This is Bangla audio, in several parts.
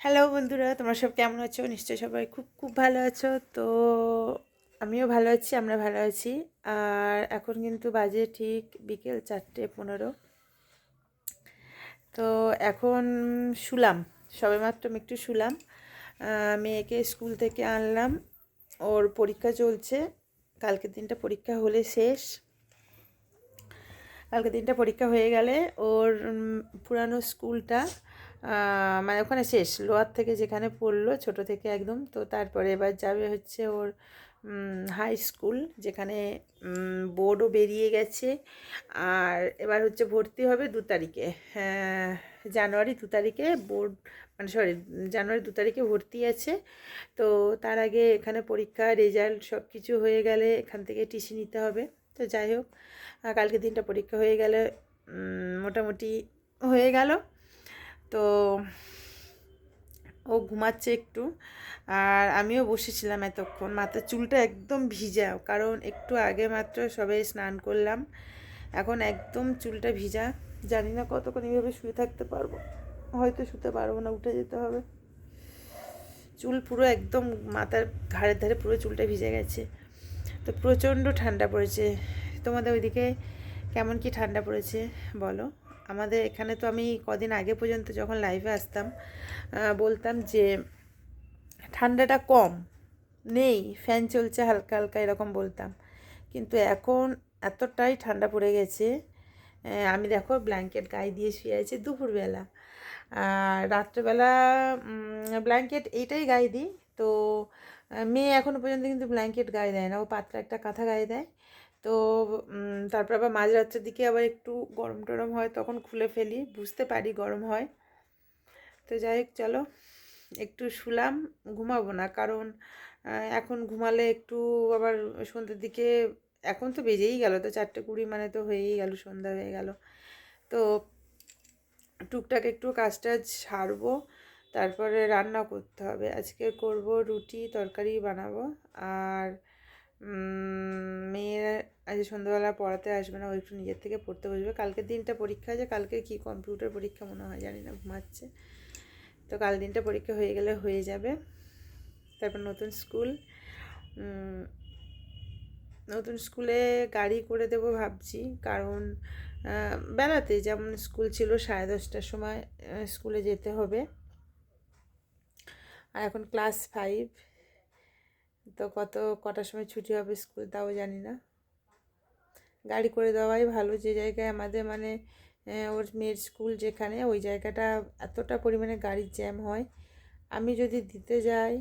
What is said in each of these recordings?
হ্যালো বন্ধুরা, তোমরা সব কেমন আছো? নিশ্চয়ই সবাই খুব খুব ভালো আছো। তো আমিও ভালো আছি, আমরা ভালো আছি। আর এখন কিন্তু বাজে ঠিক বিকেল চারটে পনেরো। তো এখন শুলাম, সবেমাত্র আমি একটু শুলাম। মেয়েকে স্কুল থেকে আনলাম। ওর পরীক্ষা চলছে। কালকের দিনটা পরীক্ষা হলে শেষ। কালকে দিনটা পরীক্ষা হয়ে গেলে ওর পুরানো স্কুলটা মানে ওখানে শেষ। লোয়ার থেকে যেখানে পড়ল ছোট থেকে একদম। তো তারপরে এবার যাবে হচ্ছে ওর হাই স্কুল যেখানে বোর্ডও বেরিয়ে গেছে। আর এবার হচ্ছে ভর্তি হবে দু তারিখে। হ্যাঁ, জানুয়ারি দু তারিখে বোর্ড মানে সরি জানুয়ারি দু তারিখে ভর্তি আছে। তো তার আগে এখানে পরীক্ষা রেজাল্ট সব কিছু হয়ে গেলে এখান থেকে টিসি নিতে হবে। তো যাই হোক কালকে দিনটা পরীক্ষা হয়ে গেলে মোটামুটি হয়ে গেল। তো ও ঘুমাচ্ছে একটু। আর আমিও বসেছিলাম এতক্ষণ। মাথার চুলটা একদম ভিজা কারণ একটু আগে মাত্র সবাই স্নান করলাম। এখন একদম চুলটা ভিজা। জানি না কতক্ষণ এইভাবে শুয়ে থাকতে পারব। হয়তো শুতে পারব না, উঠে যেতে হবে। চুল পুরো একদম মাথার ঘাড়ের ধারে পুরো চুলটা ভিজে গেছে। তো প্রচণ্ড ঠান্ডা পড়েছে। তোমাদের ওইদিকে কেমন কি ঠান্ডা পড়েছে বলো? আমাদের এখানে তো আমি কদিন আগে পর্যন্ত যখন লাইভে আসতাম বলতাম যে ঠান্ডাটা কম, নেই ফ্যান চলছে হালকা হালকা এরকম বলতাম। কিন্তু এখন এতটাই ঠান্ডা পড়ে গেছে আমি দেখো ব্ল্যাঙ্কেট গায়ে দিয়ে শুয়ে আছি দুপুরবেলা। আর রাত্রেবেলা ব্ল্যাঙ্কেট এইটাই গায়ে দিই। তো মেয়ে এখনও পর্যন্ত কিন্তু ব্ল্যাঙ্কেট গায়ে দেয় না, ও পাতলা একটা কাঁথা গায়ে দেয়। তো তারপর আবার মাঝরাত্রের দিকে আবার একটু গরম টরম হয়, তখন খুলে ফেলি, বুঝতে পারি গরম হয়। তো যাই হোক, চলো, একটু শুলাম, ঘুমাবো না, কারণ এখন ঘুমালে একটু আবার সন্ধ্যের দিকে, এখন তো বেজেই গেল, তো চারটে কুড়ি মানে তো হয়েই গেল, সন্ধ্যা হয়ে গেল। তো, টুকটাক একটু কাজ টাজ সারবো, তারপরে রান্না করতে হবে। আজকে করব রুটি, তরকারি বানাবো, আর মেয়ের আজ সন্ধ্যাবেলা পড়াতে আসবে না, ও একটু নিজের থেকে পড়তে বসবে। কালকের দিনটা পরীক্ষা আছে, কালকে কি কম্পিউটার পরীক্ষা মনে হয়, জানি না, ঘুমাচ্ছে। তো কাল দিনটা পরীক্ষা হয়ে গেলে হয়ে যাবে। তারপর নতুন স্কুল নতুন স্কুলে গাড়ি করে দেবো ভাবছি, কারণ বেলাতে যেমন স্কুল ছিল সাড়ে দশটার সময় স্কুলে যেতে হবে। আর এখন ক্লাস ফাইভ তো কত কটার সময় ছুটি হবে স্কুল তাও জানি না। গাড়ি করে দেওয়াই ভালো যে জায়গায় আমাদের মানে ওর মেয়ের স্কুল যেখানে, ওই জায়গাটা এতটা পরিমাণে গাড়ির জ্যাম হয়। আমি যদি দিতে যাই,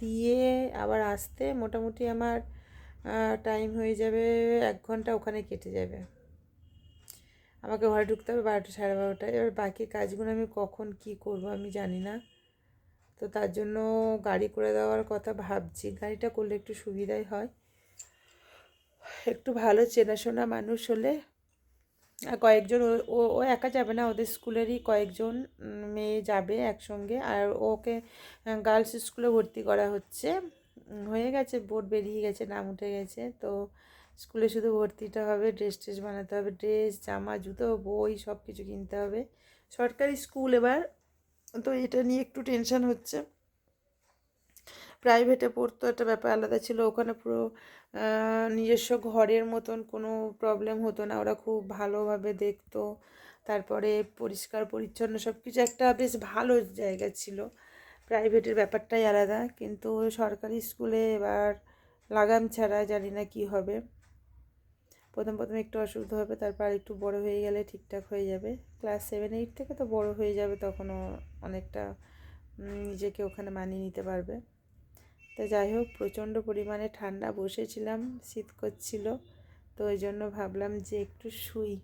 দিয়ে আবার আসতে মোটামুটি আমার টাইম হয়ে যাবে এক ঘণ্টা ওখানে কেটে যাবে। আমাকে ঘরে ঢুকতে হবে বারোটা সাড়ে বারোটায়। এবার বাকি কাজগুলো আমি কখন কি করব আমি জানি না। তো তার জন্য গাড়ি করে দেওয়ার কথা ভাবছি। গাড়িটা করলে একটু সুবিধাই হয়। একটু ভালো চেনাশোনা মানুষ হলে। আর কয়েকজন ও- ও একা যাবে না, ওদের স্কুলেরই কয়েকজন মেয়ে যাবে একসঙ্গে। আর ওকে গার্লস স্কুলে ভর্তি করা হচ্ছে। হয়ে গেছে, বোর্ড বেরিয়ে গেছে, নাম উঠে গেছে। তো স্কুলে শুধু ভর্তিটা হবে ড্রেস ট্রেস বানাতে হবে ড্রেস জামা, জুতো, বই সব কিছু কিনতে হবে। সরকারি স্কুল এবার তো এটা নিয়ে একটু টেনশান হচ্ছে। প্রাইভেটে পড়তো একটা ব্যাপার আলাদা ছিল, ওখানে পুরো নিজস্ব ঘরের মতন কোনো প্রবলেম হতো না, ওরা খুব ভালোভাবে দেখতো। তারপরে পরিষ্কার, পরিচ্ছন্ন সব কিছু একটা বেশ ভালো জায়গা ছিল। প্রাইভেটের ব্যাপারটাই আলাদা, কিন্তু সরকারি স্কুলে এবার লাগাম ছাড়া জানি না কি হবে। প্রথম প্রথম একটু অসুবিধা হবে, তারপর আর একটু বড় হয়ে গেলে ঠিকঠাক হয়ে যাবে। ক্লাস সেভেন এইট থেকে তো বড় হয়ে যাবে, তখনও অনেকটা নিজেকে ওখানে মানিয়ে নিতে পারবে। তো যাই হোক, প্রচণ্ড পরিমাণে ঠান্ডা বসেছিলাম, শীত করছিল, তো ওই জন্য ভাবলাম যে একটু শুই।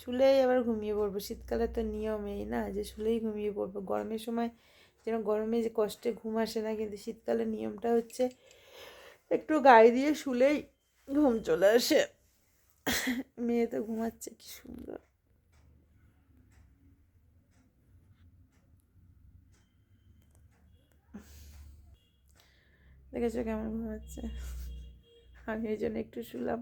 শুলেই আবার ঘুমিয়ে পড়ব। শীতকালে তো নিয়ম এই না, যে শুলেই ঘুমিয়ে পড়ব। গরমের সময় যেন গরমে যে কষ্টে ঘুম আসে না, কিন্তু শীতকালে নিয়মটা হচ্ছে একটু গায়ে দিয়ে শুলেই ঘুম চলে আসে। মেয়ে তো ঘুমাচ্ছে, কি সুন্দর। দেখেছ কেমন ঘুমাচ্ছে? আমি এই জন্য একটু শুলাম।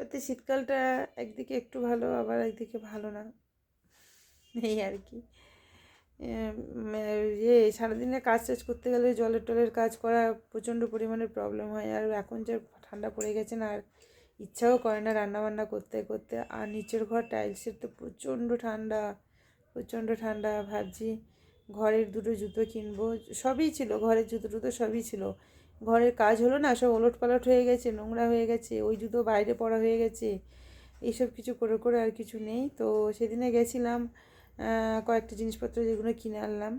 সত্যি শীতকালটা একদিকে একটু ভালো, আবার একদিকে ভালো না। এই আর কি। ইয়ে সারাদিনে কাজ টাজ করতে গেলে জলের টলের কাজ করা প্রচণ্ড পরিমাণে প্রবলেম হয়। আর এখন যে ঠান্ডা পড়ে গেছে না, আর ইচ্ছাও করে না রান্না বান্না করতে করতে। আর নিচের ঘর টাইলসের তো প্রচণ্ড ঠান্ডা প্রচণ্ড ঠান্ডা। ভাবছি ঘরের দুটো জুতো কিনবো। সবই ছিল, ঘরের জুতো টুতো সবই ছিল। ঘরের কাজ হলো না, সব ওলট পালট হয়ে গেছে, নোংরা হয়ে গেছে, ওই জুতো বাইরে পড়া হয়ে গেছে। এইসব কিছু করে করে আর কিছু নেই। তো সেদিনে গেছিলাম কয়েকটা জিনিসপত্র যেগুলো কিনে আনলাম।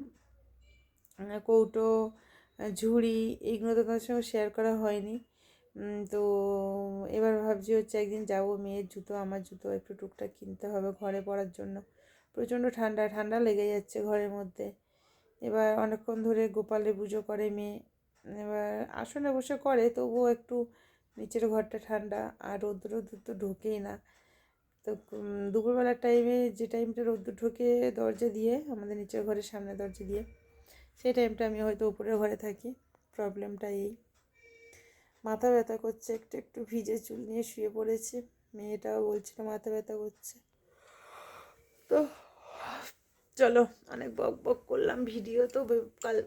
কৌটো ঝুড়ি এইগুলো তো তোমার সঙ্গে শেয়ার করা হয়নি। তো এবার ভাবছি হচ্ছে একদিন যাব, মেয়ের জুতো, আমার জুতো একটু টুকটাক কিনতে হবে ঘরে পরার জন্য। প্রচণ্ড ঠান্ডা ঠান্ডা লেগে যাচ্ছে ঘরের মধ্যে। এবার অনেকক্ষণ ধরে গোপালে পুজো করে মেয়ে। এবার আসনে বসে করে, তবুও একটু নিচের ঘরটা ঠান্ডা, আর রোদ্দুর রোদ্দুর তো ঢোকেই না। তো দুপুরবেলার টাইমে যে টাইমটা রোদ্দুর ঢোকে দরজা দিয়ে, আমাদের নিচের ঘরের সামনে দরজা দিয়ে, সেই টাইমটা আমি হয়তো উপরের ঘরে থাকি। প্রবলেমটা এই। মাথা ব্যথা করছে, একটু একটু ভিজে চুল নিয়ে শুয়ে পড়েছে। মেয়েটাও বলছিল মাথা ব্যথা করছে। তো, চলো, অনেক বক বক করলাম ভিডিও তো কাল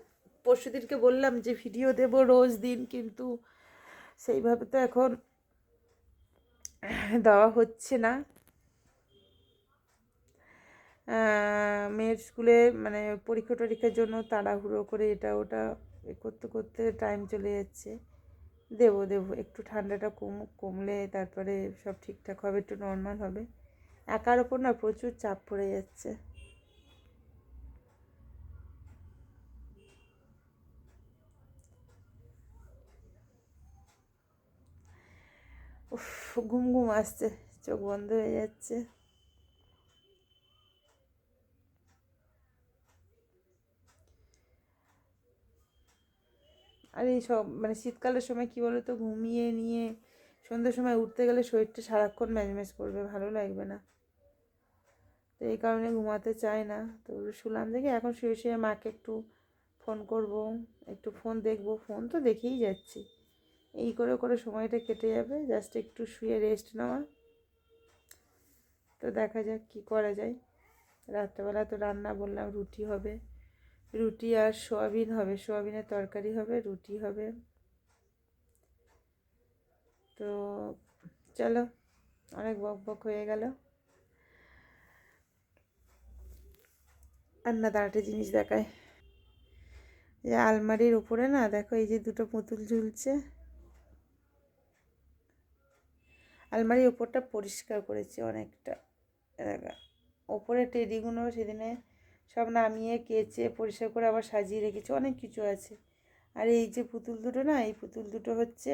পরশু দিনকে বললাম যে ভিডিও দেব রোজ দিন, কিন্তু সেইভাবে তো এখন দেওয়া হচ্ছে না। মেয়ের স্কুলে মানে পরীক্ষা টরীক্ষার জন্য তাড়াহুড়ো করে এটা ওটা করতে করতে টাইম চলে যাচ্ছে। দেবো দেবো, একটু ঠান্ডাটা কমুক কমলে তারপরে সব ঠিকঠাক হবে, একটু নর্মাল হবে। একার ওপর না প্রচুর চাপ পড়ে যাচ্ছে। উফ, ঘুম ঘুম আসছে, চোখ বন্ধ হয়ে যাচ্ছে। আর এই সব মানে শীতকালের সময় কী বলো তো ঘুমিয়ে নিয়ে সন্ধ্যের সময় উঠতে গেলে শরীরটা সারাক্ষণ ম্যাজম্যাজ করবে, ভালো লাগবে না। তো এই কারণে ঘুমাতে চায় না। তো শুলাম দেখে এখন শুয়ে শুয়ে মাকে একটু ফোন করব, একটু ফোন দেখব, ফোন তো দেখেই যাচ্ছি। এই করে করে সময়টা কেটে যাবে, জাস্ট একটু শুয়ে রেস্ট নেওয়া। তো দেখা যাক কী করা যায়। রাত্রেবেলা তো রান্না বললাম, রুটি হবে। রুটি আর সোয়াবিন হবে। সোয়াবিনের তরকারি হবে, রুটি হবে। তো চলো, অনেক বক বক হয়ে গেল। আর না, দাঁড়াটে জিনিস দেখায় যে আলমারির উপরে না, দেখো এই যে দুটো পুতুল ঝুলছে। আলমারির উপরটা পরিষ্কার করেছি অনেকটা। দেখা, ওপরে টেডিগুলো সেদিনে সব নামিয়ে কেচে পরিষ্কার করে আবার সাজিয়ে রেখেছি, অনেক কিছু আছে। আর এই যে পুতুল দুটো না, এই পুতুল দুটো হচ্ছে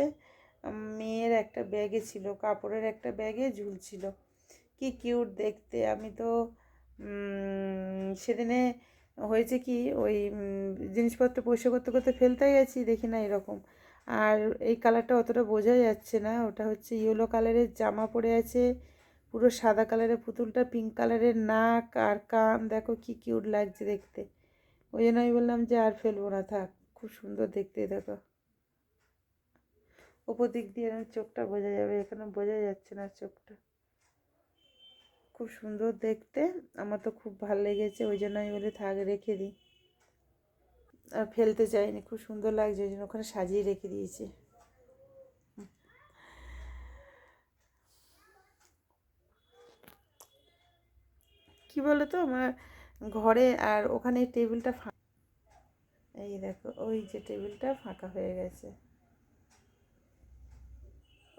মেয়ের একটা ব্যাগে ছিল, কাপড়ের একটা ব্যাগে ঝুলছিল। কি কিউট দেখতে, আমি তো সেদিনে হয়েছে কি, ওই জিনিসপত্র পরিষ্কার করতে করতে ফেলতে গেছি, দেখি না এরকম। আর এই কালারটা অতটা বোঝা যাচ্ছে না, ওটা হচ্ছে ইয়েলো কালারের জামা পরে আছে পুরো সাদা কালারের পুতুলটা পিঙ্ক কালারের নাক আর কান, দেখো কি কিউট লাগছে দেখতে। ওই জন্য আমি বললাম যে আর ফেলব না, থাক, খুব সুন্দর দেখতে, দেখো। ওপর দিক দিয়ে চোখটা বোঝা যাবে, এখানে বোঝা যাচ্ছে না চোখটা। খুব সুন্দর দেখতে, আমার তো খুব ভালো লেগেছে, ওই জন্য আমি বলি থাক, রেখে দিই। আর ফেলতে চাইনি, খুব সুন্দর লাগছে, ওই জন্য ওখানে সাজিয়ে রেখে দিয়েছি। কি বলো তো আমার ঘরে আর ওখানে টেবিলটা ফাঁকা এই দেখো, ওই যে টেবিলটা ফাঁকা হয়ে গেছে।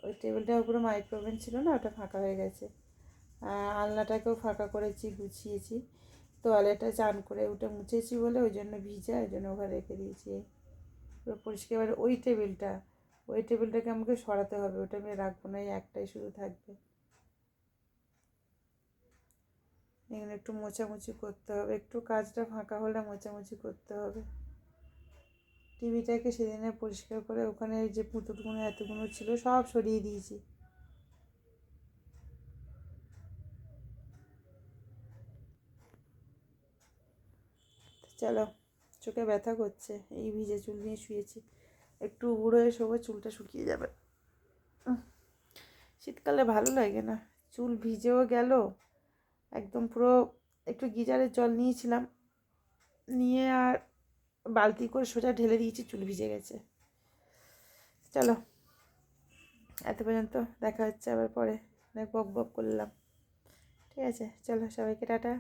ওই টেবিলটার উপরে মাইক্রোওভেন ছিল না, ওটা ফাঁকা হয়ে গেছে। আলনাটাকেও ফাঁকা করেছি, গুছিয়েছি। তোয়ালেটা চান করে ওটা মুছেছি বলে ওই জন্য ভিজা, ওই জন্য ওখানে রেখে দিয়েছি। পুরো পরিষ্কার এবার ওই টেবিলটা, ওই টেবিলটাকে আমাকে সরাতে হবে, ওটা আমি রাখব না, এই একটাই শুধু থাকবে। এখানে একটু মোছামুছি করতে হবে। একটু কাজটা ফাঁকা হলে মোছামুছি করতে হবে। টিভিটাকে সেদিনে পরিষ্কার করে ওখানে যে পুতুলগুলো এতগুলো ছিল সব সরিয়ে দিয়েছি। চলো, চোখে ব্যথা করছে, এই ভিজে চুল নিয়ে শুয়েছি। একটু হয়ে শোবো, চুলটা শুকিয়ে যাবে। শীতকালে ভালো লাগে না। চুল ভিজেও গেল একদম পুরো একটু গিজারের জল নিয়েছিলাম। নিয়ে আর বালতি করে সোজা ঢেলে দিয়েছি, চুল ভিজে গেছে। চলো, এত পর্যন্ত দেখা হচ্ছে আবার পরে। অনেক বক বক করলাম। ঠিক আছে, চলো সবাইকে টাটা।